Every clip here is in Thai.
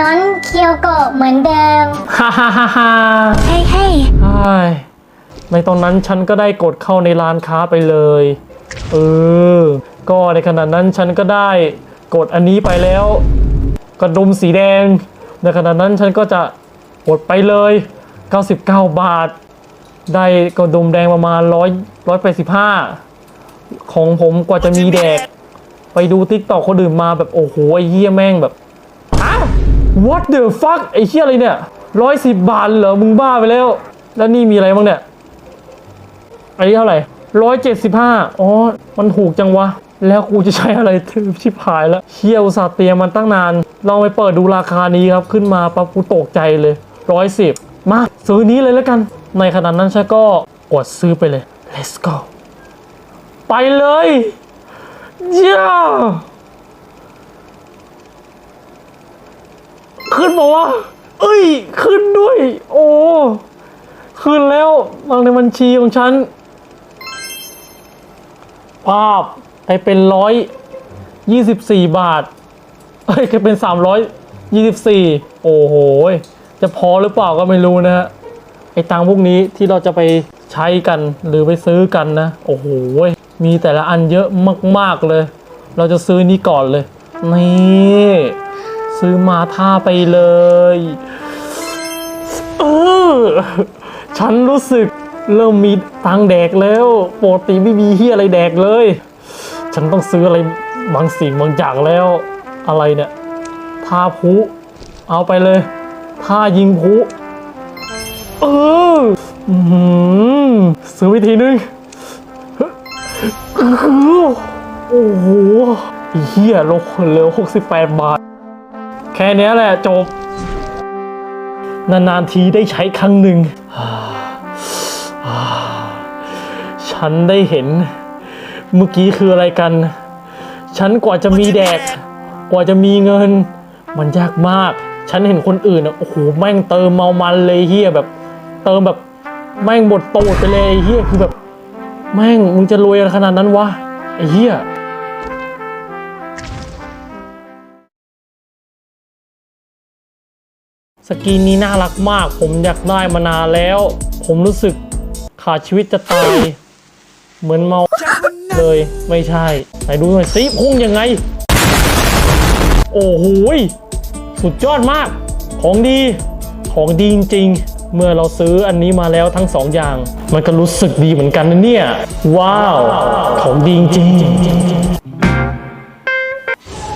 น้องเคียวโกะเหมือนเดิม ฮ่าฮ่าฮ่าฮ่าเฮ้ยเฮ้ยใช่ในตอนนั้นฉันก็ได้กดเข้าในร้านค้าไปเลยเออก็ในขณะนั้นฉันก็ได้กดอันนี้ไปแล้วกระดุมสีแดง ในขณะนั้นฉันก็จะกดไปเลย 99 บาท ได้กระดุมแดงประมาณ100 185 ของผมกว่าจะมีแดก ไปดูติ๊กตอกคนอื่นมาแบบโอ้โหไอ้เหี้ยแม่งแบบอ้าว what the fuck ไอ้เหี้ยอะไรเนี่ยร้อยสิบบาทเหรอ มึงบ้าไปแล้ว แล้วนี่มีอะไรบ้างเนี่ย อันนี้เท่าไหร่ร้อยเจ็ดสิบห้าอ๋อ มันถูกจังวะ แล้วกูจะใช้อะไรถือชิบหายแล้วเชี่ยอุตส่าเตียมันตั้งนานลองไปเปิดดูราคานี้ครับ ขึ้นมาปั๊บกูตกใจเลยร้อยสิบมา ซื้อนี้เลยแล้วกัน ในขณะนั้นฉันก็กดซื้อไปเลย let's go ไปเลยเย้า ขึ้นมาวะเอ้ย ขึ้นด้วย โอ้ ขึ้นแล้ววางในบัญชีของฉันภาพไปเป็นร้อยยี่สิบสี่บาท เอ้ยจะเป็นสามร้อยยี่สิบสี่โอ้โห จะพอหรือเปล่าก็ไม่รู้นะฮะ ไอ้ตังพวกนี้ที่เราจะไปใช้กันหรือไปซื้อกันนะ โอ้โห มีแต่ละอันเยอะมาก ๆ เลย เราจะซื้อนี้ก่อนเลย นี่ ซื้อมาท่าไปเลย เออ ฉันรู้สึกเริ่มมีตังแดกแล้วปกติไม่มีเฮียอะไรแดกเลย ฉันต้องซื้ออะไรบางสิ่งบางอย่างแล้ว อะไรเนี่ยท่าพุเอาไปเลยท่ายิงพุเออซื้อวิธีนึงอื้ออโอ้โหเฮียลงเหลือ68บาท แค่นี้แหละจบ นานๆทีได้ใช้ครั้งหนึ่ง ฉันได้เห็น เมื่อกี้คืออะไรกัน ฉันกว่าจะมีแดก กว่าจะมีเงิน มันยากมาก ฉันเห็นคนอื่นอะโอ้โหแม่งเติมเมามันเลยเฮียแบบ เติมแบบแม่งหมดตูดไปเลยเฮียคือแบบ แม่งมึงจะรวยขนาดนั้นวะไอ้เฮีย สกินนี้น่ารักมาก ผมอยากได้มานานแล้ว ผมรู้สึกขาดชีวิตจะตาย เหมือนเมาเลยไม่ใช่ ไหนดูหน่อยสิพุ่งยังไง โอ้โหสุดยอดมาก ของดี ของดีจริงๆ เมื่อเราซื้ออันนี้มาแล้วทั้งสองอย่าง มันก็รู้สึกดีเหมือนกันนะเนี่ย ว้าว ของดีจริง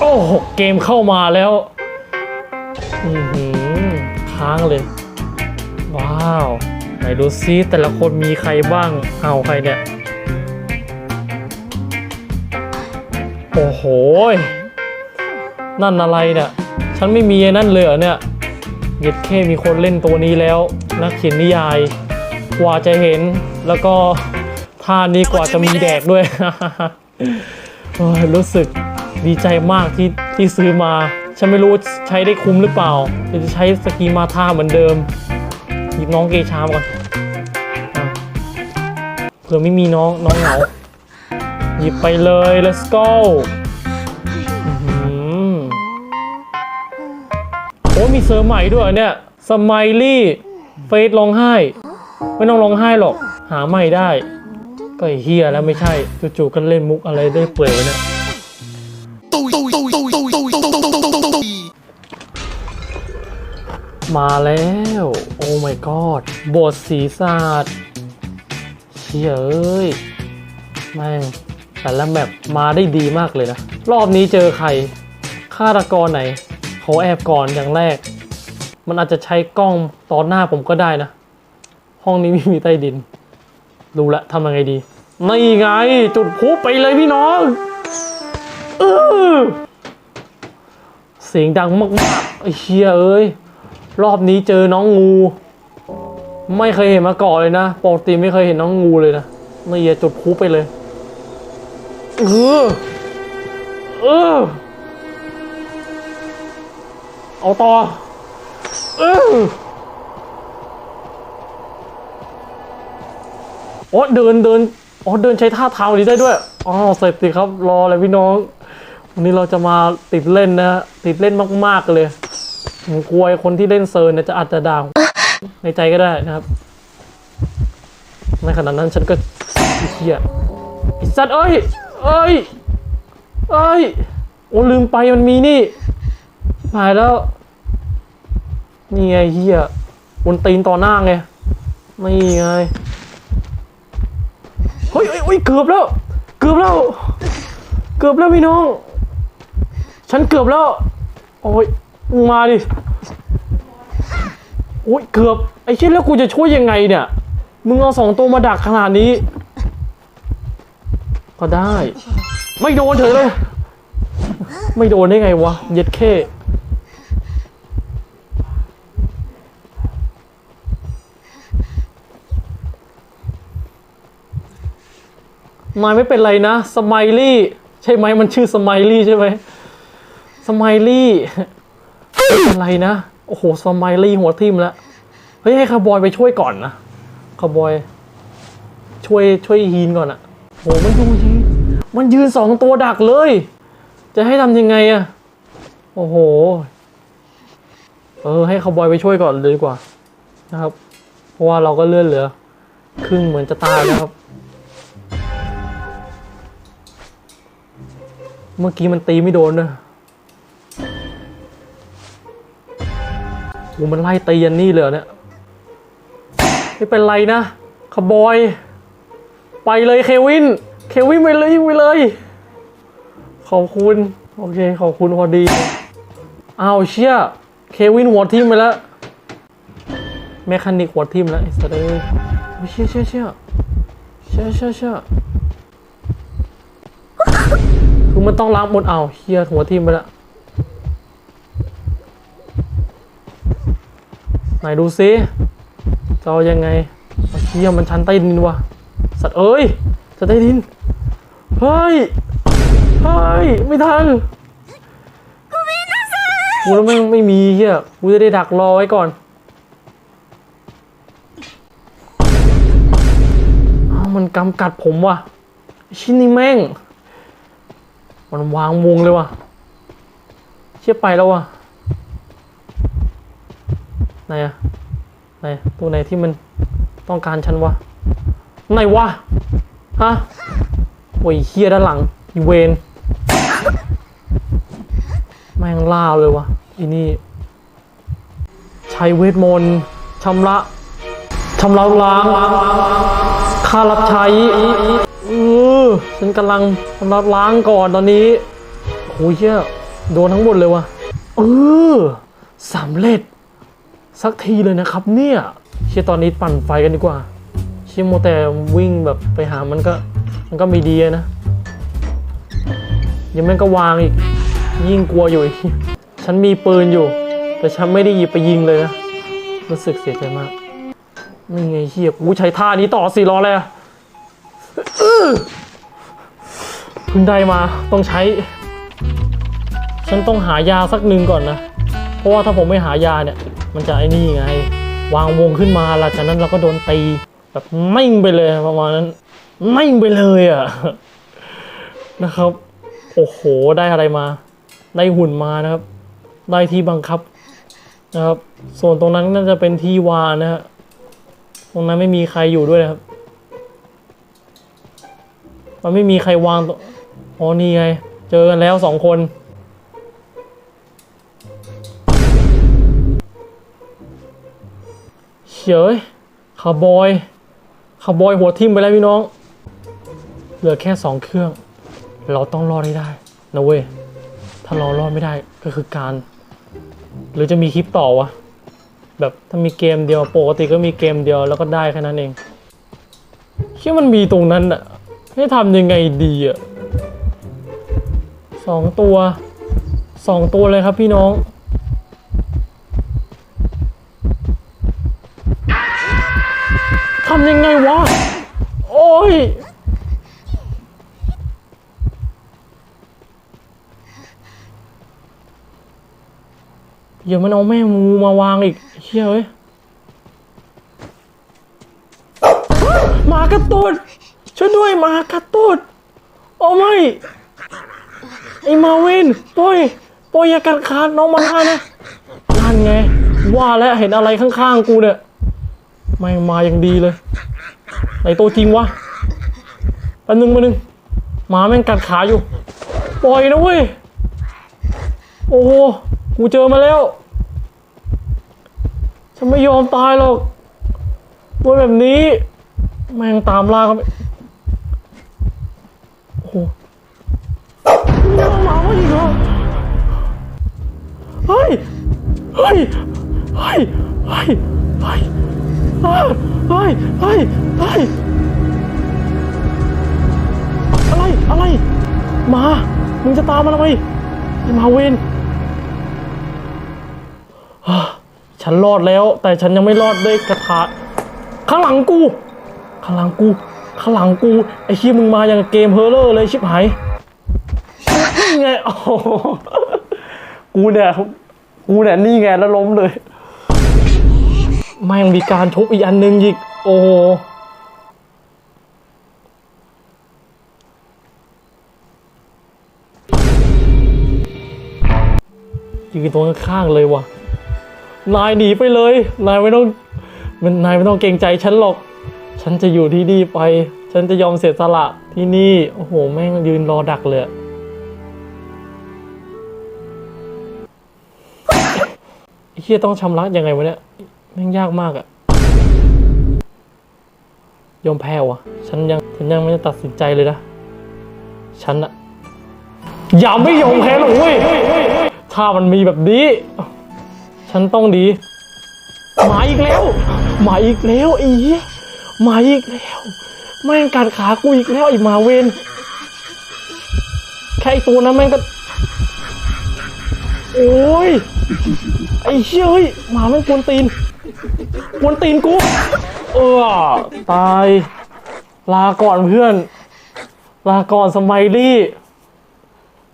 โอ้โหเกมเข้ามาแล้ว อือางเลย ว้าว ไหนดูซิแต่ละคนมีใครบ้าง เอาใครเนี่ย โอ้โห นั่นอะไรเนี่ย ฉันไม่มีนั่นเลยเหรอเนี่ยเย็ดแค่มีคนเล่นตัวนี้แล้ว นักเขียนนิยาย กว่าจะเห็นแล้วก็ท่านี้กว่าจะมีแดกด้วยรู้สึกดีใจมากที่ที่ซื้อมา ฉันไม่รู้ใช้ได้คุ้มหรือเปล่าหรือจะใช้สกีมาท่าเหมือนเดิมหยิบน้องเกชามก่อนเผื่อไม่มีน้องน้องเหงาหยิบไปเลย let's go อื้อหือโอ้มีเสริมใหม่ด้วยเนี่ยสไมลี่เฟสร้องไห้ ไม่ต้องร้องไห้หรอก หาใหม่ได้ ก็ไอเฮียแล้วไม่ใช่จู่ๆก็เล่นมุกอะไรได้เปื่อยวะเนี่ย มาแล้ว โอ้ my god บทสีศาสตร์เชี่ยเอ้ยแม่งแต่ละแบบมาได้ดีมากเลยนะ รอบนี้เจอใครฆาตกรไหนขอแอบก่อนอย่างแรก มันอาจจะใช้กล้องตอนหน้าผมก็ได้นะ ห้องนี้ไม่มีใต้ดินดูละทำยังไงดีนี่ไง จุดพุไปเลยพี่น้องเออเสียงดังมากๆไอ้เชียเอ้ย รอบนี้เจอน้องงู ไม่เคยเห็นมาก่อนเลยนะปกติไม่เคยเห็นน้องงูเลยนะนี่อย่าจุดพุไปเลยเออเออเอาต่อเออโอ้เดินเดินอ๋อเดินใช้ท่าเท้านี้ได้ด้วยอ๋อเสร็จสิครับ รอเลยพี่น้อง วันนี้เราจะมาติดเล่นนะ ติดเล่นมาก ๆ เลย ผมกลัวคนที่เล่นเซิร์นเนี่ยจะอาจจะดาผมในใจก็ได้นะครับในขณะนั้นฉันก็ไอ้เหี้ยไอ้สัตว์เอ้ยเอ้ยเอ้ยโอ้ลืมไปมันมีนี่หายแล้ว นี่ไงเฮียบนตีนต่อหน้าไงนี่ไงเฮ้ยเฮ้ยเกือบแล้ว เกือบแล้ว เกือบแล้วพี่น้อง ฉันเกือบแล้ว โอ้ย มาดิโอ้ยเกือบ ไอ้เช่นแล้วกูจะช่วยยังไงเนี่ย มึงเอาสองตัวมาดักขนาดนี้ ก็ได้ ไม่โดนเฉยเลย ไม่โดนได้ไงวะ เย็ดเข้มายไม่เป็นไรนะ สไมลี่ ใช่ไหมมันชื่อสไมลี่ใช่ไหมสไมลี่ ไม่เป็นไรนะ โอ้โหสไมลี่หัวทิ่มแล้ว เฮ้ย ให้คาร์บอยไปช่วยก่อนนะคาร์บอย ช่วยช่วยฮีนก่อนอะโหมันดูยืนมันยืนสองตัวดักเลย จะให้ทำยังไงอะโอ้โห เออ ให้คาร์บอยไปช่วยก่อนเลยดีกว่า นะครับ เพราะว่าเราก็เลื่อนเหลือ ครึ่งเหมือนจะตายแล้วครับ เมื่อกี้มันตีไม่โดนนะ โอ้มันไล่ตียันนี่เลยเหรอเนี่ยไม่เป็นไรนะคาร์บอย ไปเลยเควิน เควินไปเลยไปเลย ขอบคุณ โอเค ขอบคุณพอดีอ้าวเชี่ยเควินหัวทิมไปแล้วแมคานิกหัวทิมแล้วไอ้สัตว์เอ้ยเชี่ยเชี่ยเชี่ยเชี่ยเชี่ยเชี่ยคือมันต้องล้างหมดอ้าวเฮียหัวทิมไปแล้ว ไหนดูซิจะเอายังไงเอาเฮียมันชั้นใต้ดินว่ะสัตว์เอ้ยจะใต้ดิน เฮ้ย เฮ้ย ไม่ทันกูแล้วไม่ไม่มีเฮียกูจะได้ดักรอไว้ก่อนอ้ามันกำกัดผมว่ะ ชิ้นนี้แม่ง มันวางวงเลยว่ะ เชี่ยไปแล้วว่ะ ไหนอะไหนตัวไหนที่มันต้องการฉันวะไหนวะฮะโอ้ยเฮียด้านหลังอีเวนแม่งล่าเลยวะอีนี่ใช้เวทมนต์ชำระชำระล้างค่ารับใช้เออฉันกำลังชำระล้างก่อนตอนนี้โอ้ยเชี่ยโดนทั้งหมดเลยวะเออสำเร็จ สักทีเลยนะครับ เนี่ยเชี่ยตอนนี้ปั่นไฟกันดีกว่าเชี่ยโมแต่วิ่งแบบไปหามันก็มันก็ไม่ดีนะยังแม่งก็วางอีก ยิ่งกลัวอยู่อีกฉันมีปืนอยู่ แต่ฉันไม่ได้หยิบไปยิงเลยนะรู้สึกเสียใจมากนี่ไงเฮียกูใช้ท่านี้ต่อสิรอเลยเพิ่งได้มาต้องใช้ ฉันต้องหายาสักหนึ่งก่อนนะ เพราะว่าถ้าผมไม่หายาเนี่ย มันจะไอ้นี่ไง วางวงขึ้นมาหลังจากนั้นเราก็โดนตีแบบไม่งไปเลยประมาณนั้น ไม่งไปเลยอะนะครับ โอ้โหได้อะไรมา ได้หุ่นมานะครับ ได้ที่บังคับนะครับ ส่วนตรงนั้นน่าจะเป็นที่วานนะฮะตรงนั้นไม่มีใครอยู่ด้วยนะครับ มันไม่มีใครวางตรงอ๋อนี่ไง เจอกันแล้วสองคน เฉยคาร์บอยคาร์บอยหัวทิ่มไปแล้วพี่น้อง เหลือแค่สองเครื่อง เราต้องรอดให้ได้นะเว้ย ถ้าเรารอดไม่ได้ก็คือการ หรือจะมีคลิปต่อวะ แบบถ้ามีเกมเดียวปกติก็มีเกมเดียวแล้วก็ได้แค่นั้นเองเชื่อมันมีตรงนั้นอะให้ทำยังไงดีอะสองตัวสองตัวเลยครับพี่น้องำยังไงวะ โอ้ยอย่ามันเอาแม่งูมาวางอีกเชี่ยเอ้ยหมากระตุดช่วยด้วยหมากระตุดโอ้ไม่ไอมาวินปล่อยปล่อยอย่ากัดขาดน้องมันได้นะนั่นไง ว่าแล้วเห็นอะไรข้างๆกูเนี่ย แม่งมาอย่างดีเลยไหนตัวจริงวะแปันนึงมานึงหมาแม่งกัดขาอยู่ ปล่อยนะเว้ย โอ้โห กูเจอมาแล้ว ฉันไม่ยอมตายหรอกว่าแบบนี้ แม่งตามล่ากันไปโอ้โหยังเอาหมามาอีกเหรอเฮ้ย เฮ้ย เฮ้ย เฮ้ย เฮ้ย เฮ้ยเฮ้ยเฮ้ยอะไรอะไรมามึงจะตามมาทำไมไอ้มาเวนฉันรอดแล้ว แต่ฉันยังไม่รอดด้วยกระทะข้างหลังกู ข้างหลังกู ข้างหลังกูไอ้ชี้มึงมาอย่างเกมเฮอร์เลอร์เลยชิบหายนี่ไงโอ้โหกูเนี่ยกูเนี่ยนี่ไงแล้วล้มเลย แม่งมีการทุบอีกอันหนึงอีก โอ้โหยืนตรงข้างๆเลยวะนายหนีไปเลย นายไม่ต้องมันนายไม่ต้องเกรงใจฉันหรอก ฉันจะอยู่ที่นี่ไป ฉันจะยอมเสียสละที่นี่ โอ้โห แม่งยืนรอดักเลยไอ้เฮียต้องชำระยังไงวะเนี่ย แม่งยากมากอะยอมแพ้วะฉันยัง ฉันยังไม่ได้ตัดสินใจเลยนะ ฉันอะอย่าไม่ยอมแพ้หรอกเว้ย ถ้ามันมีแบบนี้ ฉันต้องดี มาอีกแล้ว มาอีกแล้วไอ้เหี้ยมาอีกแล้ว แม่งกัดขากูอีกแล้วไอ้หมาเวนแค่ไอตัวนั้นแม่งก็ โอ้ย ไอ้เชี่ยเฮ้ยหมาแม่งกวนตีน กวนตีนกู เออ ตาย ลาก่อนเพื่อน ลาก่อนสมัยลี่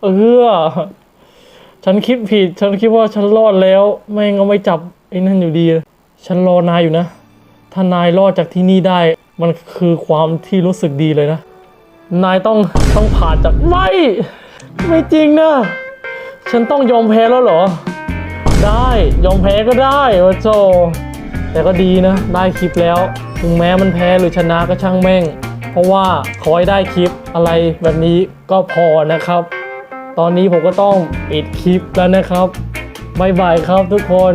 เออ ฉันคิดผิด ฉันคิดว่าฉันรอดแล้ว แม่งก็ไม่จับไอ้นั่นอยู่ดี ฉันรอนายอยู่นะ ถ้านายรอดจากที่นี่ได้ มันคือความที่รู้สึกดีเลยนะ นายต้องต้องผ่านจากไม่ ไม่จริงนะ ฉันต้องยอมแพ้แล้วเหรอ ได้ ยอมแพ้ก็ได้วะโจ แต่ก็ดีนะ ได้คลิปแล้ว ถึงแม้มันแพ้หรือชนะก็ช่างแม่ง เพราะว่าขอให้ได้คลิปอะไรแบบนี้ก็พอนะครับ ตอนนี้ผมก็ต้องปิดคลิปแล้วนะครับบายบายครับทุกคน